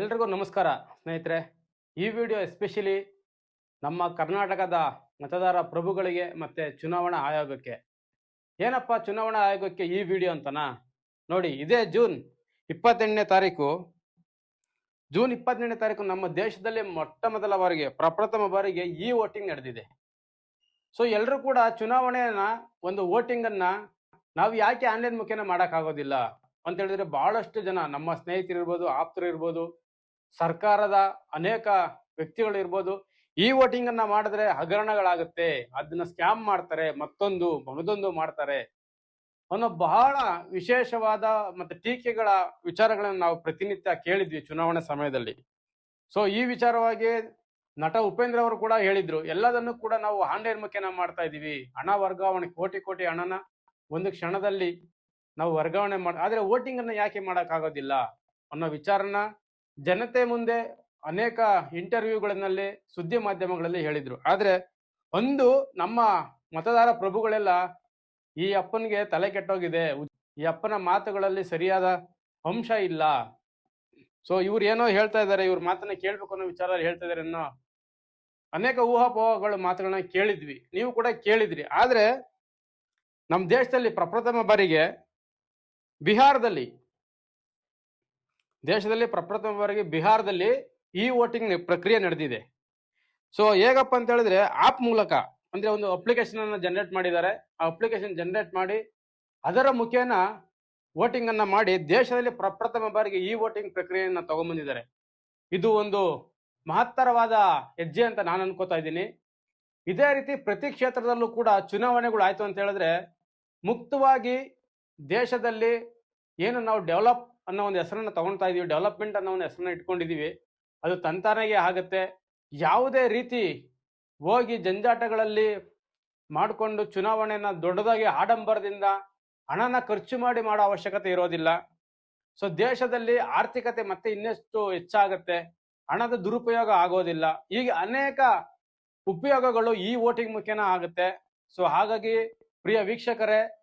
ಎಲ್ರಿಗೂ ನಮಸ್ಕಾರ ಸ್ನೇಹಿತರೆ. ಈ ವಿಡಿಯೋ ಎಸ್ಪೆಷಲಿ ನಮ್ಮ ಕರ್ನಾಟಕದ ಮತದಾರ ಪ್ರಭುಗಳಿಗೆ ಮತ್ತೆ ಚುನಾವಣಾ ಆಯೋಗಕ್ಕೆ. ಏನಪ್ಪ ಚುನಾವಣಾ ಆಯೋಗಕ್ಕೆ ಈ ವಿಡಿಯೋ ಅಂತನಾ? ನೋಡಿ, ಇದೇ ಜೂನ್ ಇಪ್ಪತ್ತೆಂಟನೇ ತಾರೀಕು. ಜೂನ್ ಇಪ್ಪತ್ತೆಂಟನೇ ತಾರೀಕು ನಮ್ಮ ದೇಶದಲ್ಲಿ ಮೊಟ್ಟ ಮೊದಲ ಬಾರಿಗೆ, ಪ್ರಪ್ರಥಮ ಬಾರಿಗೆ ಈ ವೋಟಿಂಗ್ ನಡೆದಿದೆ. ಸೊ ಎಲ್ಲರೂ ಕೂಡ ಚುನಾವಣೆಯನ್ನ, ಒಂದು ವೋಟಿಂಗ್ ಅನ್ನ ನಾವು ಯಾಕೆ ಆನ್ಲೈನ್ ಮುಖೇನ ಮಾಡೋಕ್ಕಾಗೋದಿಲ್ಲ? ಅಂತ ಹೇಳಿದ್ರೆ ಬಹಳಷ್ಟು ಜನ ನಮ್ಮ ಸ್ನೇಹಿತರು ಇರ್ಬೋದು ಆಪ್ತರು ಇರ್ಬೋದು ಸರ್ಕಾರದ ಅನೇಕ ವ್ಯಕ್ತಿಗಳು ಇರ್ಬೋದು, ಈ ವೋಟಿಂಗ್ ಅನ್ನ ಮಾಡಿದ್ರೆ ಹಗರಣಗಳಾಗುತ್ತೆ ಅದನ್ನ ಸ್ಕ್ಯಾಮ್ ಮಾಡ್ತಾರೆ, ಮತ್ತೊಂದು ಮಗದೊಂದು ಮಾಡ್ತಾರೆ ಅನ್ನೋ ಬಹಳ ವಿಶೇಷವಾದ ಮತ್ತೆ ಟೀಕೆಗಳ ವಿಚಾರಗಳನ್ನು ನಾವು ಪ್ರತಿನಿತ್ಯ ಕೇಳಿದ್ವಿ ಚುನಾವಣೆ ಸಮಯದಲ್ಲಿ. ಸೊ ಈ ವಿಚಾರವಾಗಿ ನಟ ಉಪೇಂದ್ರ ಅವರು ಕೂಡ ಹೇಳಿದ್ರು, ಎಲ್ಲದನ್ನು ಕೂಡ ನಾವು ಆನ್ಲೈನ್ ಮುಖೇನ ಮಾಡ್ತಾ ಇದೀವಿ ಹಣ ವರ್ಗಾವಣೆ, ಕೋಟಿ ಕೋಟಿ ಹಣನ ಒಂದು ಕ್ಷಣದಲ್ಲಿ ನಾವು ವರ್ಗಾವಣೆ ಮಾಡ, ಆದ್ರೆ ವೋಟಿಂಗ್ ಅನ್ನ ಯಾಕೆ ಮಾಡಕ್ಕಾಗೋದಿಲ್ಲ ಅನ್ನೋ ವಿಚಾರನ ಜನತೆ ಮುಂದೆ ಅನೇಕ ಇಂಟರ್ವ್ಯೂಗಳಲ್ಲಿ ಸುದ್ದಿ ಮಾಧ್ಯಮಗಳಲ್ಲಿ ಹೇಳಿದ್ರು. ಆದ್ರೆ ಒಂದು ನಮ್ಮ ಮತದಾರ ಪ್ರಭುಗಳೆಲ್ಲ ಈ ಅಪ್ಪನಿಗೆ ತಲೆ ಕೆಟ್ಟೋಗಿದೆ ಈ ಅಪ್ಪನ ಮಾತುಗಳಲ್ಲಿ ಸರಿಯಾದ ಅಂಶ ಇಲ್ಲ. ಸೊ, ಇವ್ರು ಏನೋ ಹೇಳ್ತಾ ಇದ್ದಾರೆ, ಇವ್ರ ಮಾತನ್ನ ಕೇಳ್ಬೇಕು ಅನ್ನೋ ವಿಚಾರದಲ್ಲಿ ಹೇಳ್ತಾ ಇದಾರೆ ಅನ್ನೋ ಅನೇಕ ಊಹಾಪೋಹಗಳು ಮಾತುಗಳನ್ನ ಕೇಳಿದ್ವಿ. ನೀವು ಕೂಡ ಕೇಳಿದ್ರಿ. ಆದ್ರೆ ನಮ್ಮ ದೇಶದಲ್ಲಿ ಪ್ರಪ್ರಥಮ ಬಾರಿಗೆ ಬಿಹಾರದಲ್ಲಿ ದೇಶದಲ್ಲಿ ಪ್ರಪ್ರಥಮ ಬಾರಿಗೆ ಬಿಹಾರದಲ್ಲಿ ಇ ವೋಟಿಂಗ್ ಪ್ರಕ್ರಿಯೆ ನಡೆದಿದೆ. ಸೊ ಹೇಗಪ್ಪ ಅಂತ ಹೇಳಿದ್ರೆ ಆಪ್ ಮೂಲಕ, ಅಂದ್ರೆ ಒಂದು ಅಪ್ಲಿಕೇಶನ್ ಅನ್ನ ಜನರೇಟ್ ಮಾಡಿದ್ದಾರೆ. ಆ ಅಪ್ಲಿಕೇಶನ್ ಜನರೇಟ್ ಮಾಡಿ, ಅದರ ಮುಖೇನ ವೋಟಿಂಗ್ ಅನ್ನ ಮಾಡಿ ದೇಶದಲ್ಲಿ ಪ್ರಪ್ರಥಮ ಬಾರಿಗೆ ಇ ವೋಟಿಂಗ್ ಪ್ರಕ್ರಿಯೆಯನ್ನ ತಗೊಂಡ್ಬಂದಿದ್ದಾರೆ ಇದು ಒಂದು ಮಹತ್ತರವಾದ ಹೆಜ್ಜೆ ಅಂತ ನಾನು ಅನ್ಕೋತಾ ಇದ್ದೀನಿ. ಇದೇ ರೀತಿ ಪ್ರತಿ ಕ್ಷೇತ್ರದಲ್ಲೂ ಕೂಡ ಚುನಾವಣೆಗಳು ಆಯ್ತು ಅಂತ ಹೇಳಿದ್ರೆ, ಮುಕ್ತವಾಗಿ ದೇಶದಲ್ಲಿ ಏನು ನಾವು ಡೆವಲಪ್ ಅನ್ನೋ ಒಂದು ಹೆಸರನ್ನ ತಗೊಳ್ತಾ ಇದೀವಿ. ಡೆವಲಪ್ಮೆಂಟ್ ಅನ್ನೋ ಒಂದು ಹೆಸರನ್ನ ಇಟ್ಕೊಂಡಿದೀವಿ. ಅದು ತಂತಾನಾಗೆ ಆಗುತ್ತೆ. ಯಾವುದೇ ರೀತಿ ಹೋಗಿ ಜಂಜಾಟಗಳಲ್ಲಿ ಮಾಡಿಕೊಂಡು ಚುನಾವಣೆಯನ್ನ ದೊಡ್ಡದಾಗಿ ಆಡಂಬರದಿಂದ ಹಣನ ಖರ್ಚು ಮಾಡಿ ಮಾಡೋ ಅವಶ್ಯಕತೆ ಇರೋದಿಲ್ಲ. ಸೊ ದೇಶದಲ್ಲಿ ಆರ್ಥಿಕತೆ ಮತ್ತೆ ಇನ್ನಷ್ಟು ಹೆಚ್ಚಾಗತ್ತೆ? ಹಣದ ದುರುಪಯೋಗ ಆಗೋದಿಲ್ಲ. ಹೀಗೆ ಅನೇಕ ಉಪಯೋಗಗಳು ಈ ವೋಟಿಂಗ್ ಮುಖೇನ ಆಗುತ್ತೆ. ಸೊ ಹಾಗಾಗಿ ಪ್ರಿಯ ವೀಕ್ಷಕರೇ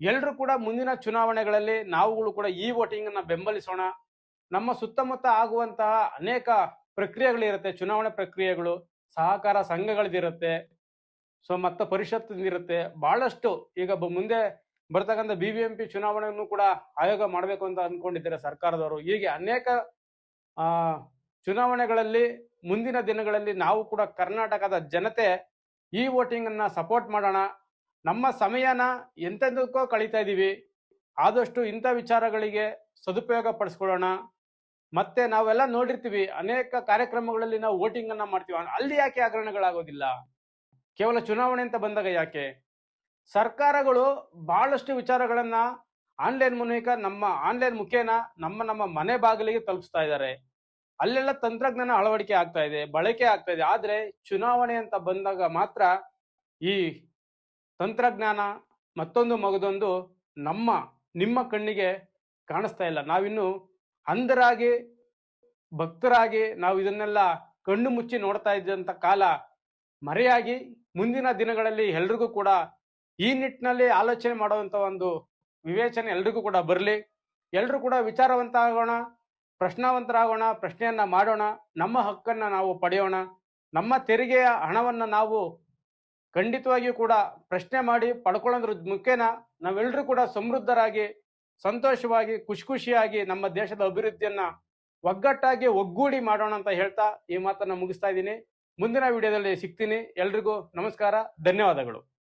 ಎಲ್ಲರೂ ಕೂಡ ಮುಂದಿನ ಚುನಾವಣೆಗಳಲ್ಲಿ ನಾವುಗಳು ಕೂಡ ಈ ವೋಟಿಂಗ್ ಅನ್ನ ಬೆಂಬಲಿಸೋಣ. ನಮ್ಮ ಸುತ್ತಮುತ್ತ ಆಗುವಂತಹ ಅನೇಕ ಪ್ರಕ್ರಿಯೆಗಳಿರುತ್ತೆ, ಚುನಾವಣೆ ಪ್ರಕ್ರಿಯೆಗಳು, ಸಹಕಾರ ಸಂಘಗಳದಿರುತ್ತೆ, ಸೊ ಮತ್ತೆ ಪರಿಷತ್ತಿರುತ್ತೆ ಬಹಳಷ್ಟು ಈಗ ಮುಂದೆ ಬರ್ತಕ್ಕಂಥ ಬಿ ಬಿ ಎಂ ಪಿ ಚುನಾವಣೆಯನ್ನು ಕೂಡ ಆಯೋಗ ಮಾಡಬೇಕು ಅಂತ ಅನ್ಕೊಂಡಿದ್ದಾರೆ ಸರ್ಕಾರದವರು. ಹೀಗೆ ಅನೇಕ, ಆ, ಚುನಾವಣೆಗಳಲ್ಲಿ ಮುಂದಿನ ದಿನಗಳಲ್ಲಿ ನಾವು ಕೂಡ ಕರ್ನಾಟಕದ ಜನತೆ ಈ ವೋಟಿಂಗ್ ಅನ್ನ ಸಪೋರ್ಟ್ ಮಾಡೋಣ. ನಮ್ಮ ಸಮಯನ ಎಂತೆಂದಕ್ಕೋ ಕಳೀತಾ ಇದ್ದೀವಿ ಆದಷ್ಟು ಇಂಥ ವಿಚಾರಗಳಿಗೆ ಸದುಪಯೋಗ ಪಡಿಸ್ಕೊಳ್ಳೋಣ. ಮತ್ತೆ ನಾವೆಲ್ಲ ನೋಡಿರ್ತೀವಿ, ಅನೇಕ ಕಾರ್ಯಕ್ರಮಗಳಲ್ಲಿ ನಾವು ವೋಟಿಂಗ್ ಅನ್ನ ಮಾಡ್ತೀವಿ. ಅಲ್ಲಿ ಯಾಕೆ ಹಗರಣಗಳಾಗೋದಿಲ್ಲ? ಕೇವಲ ಚುನಾವಣೆ ಅಂತ ಬಂದಾಗ ಯಾಕೆ? ಸರ್ಕಾರಗಳು ಬಹಳಷ್ಟು ವಿಚಾರಗಳನ್ನ ಆನ್ಲೈನ್ ಮೂಲಕ ನಮ್ಮ ಆನ್ಲೈನ್ ಮುಖೇನ ನಮ್ಮ ನಮ್ಮ ಮನೆ ಬಾಗಿಲಿಗೆ ತಲುಪಿಸ್ತಾ ಇದ್ದಾರೆ. ಅಲ್ಲೆಲ್ಲ ತಂತ್ರಜ್ಞಾನ ಅಳವಡಿಕೆ ಆಗ್ತಾ ಇದೆ, ಬಳಕೆ ಆಗ್ತಾ ಇದೆ. ಆದ್ರೆ ಚುನಾವಣೆ ಅಂತ ಬಂದಾಗ ಮಾತ್ರ ಈ ತಂತ್ರಜ್ಞಾನ ಮತ್ತೊಂದು ಮಗದೊಂದು ನಮ್ಮ, ನಿಮ್ಮ ಕಣ್ಣಿಗೆ ಕಾಣಿಸ್ತಾ ಇಲ್ಲ. ನಾವಿನ್ನು ಅಂಧರಾಗಿ, ಭಕ್ತರಾಗಿ ನಾವು ಇದನ್ನೆಲ್ಲ ಕಣ್ಣು ಮುಚ್ಚಿ ನೋಡ್ತಾ ಇದ್ದಂಥ ಕಾಲ ಮರೆಯಾಗಿ ಮುಂದಿನ ದಿನಗಳಲ್ಲಿ ಎಲ್ರಿಗೂ ಕೂಡ ಈ ನಿಟ್ಟಿನಲ್ಲಿ ಆಲೋಚನೆ ಮಾಡುವಂತ ಒಂದು ವಿವೇಚನೆ ಎಲ್ರಿಗೂ ಕೂಡ ಬರಲಿ. ಎಲ್ಲರೂ ಕೂಡ ವಿಚಾರವಂತ ಆಗೋಣ ಪ್ರಶ್ನಾವಂತರಾಗೋಣ, ಪ್ರಶ್ನೆಯನ್ನ ಮಾಡೋಣ, ನಮ್ಮ ಹಕ್ಕನ್ನ ನಾವು ಪಡೆಯೋಣ, ನಮ್ಮ ತೆರಿಗೆಯ ಹಣವನ್ನ ನಾವು ಖಂಡಿತವಾಗಿಯೂ ಕೂಡ ಪ್ರಶ್ನೆ ಮಾಡಿ ಪಡ್ಕೊಳ್ಳೋದ್ರ ಮುಖ್ಯನ ನಾವೆಲ್ಲರೂ ಕೂಡ ಸಮೃದ್ಧರಾಗಿ, ಸಂತೋಷವಾಗಿ ಖುಷಿ ಖುಷಿಯಾಗಿ ನಮ್ಮ ದೇಶದ ಅಭಿವೃದ್ಧಿಯನ್ನ ಒಗ್ಗಟ್ಟಾಗಿ ಒಗ್ಗೂಡಿ ಮಾಡೋಣ ಅಂತ ಹೇಳ್ತಾ ಈ ಮಾತನ್ನ ಮುಗಿಸ್ತಾ ಇದ್ದೀನಿ. ಮುಂದಿನ ವಿಡಿಯೋದಲ್ಲಿ ಸಿಗ್ತೀನಿ. ಎಲ್ರಿಗೂ ನಮಸ್ಕಾರ. ಧನ್ಯವಾದಗಳು.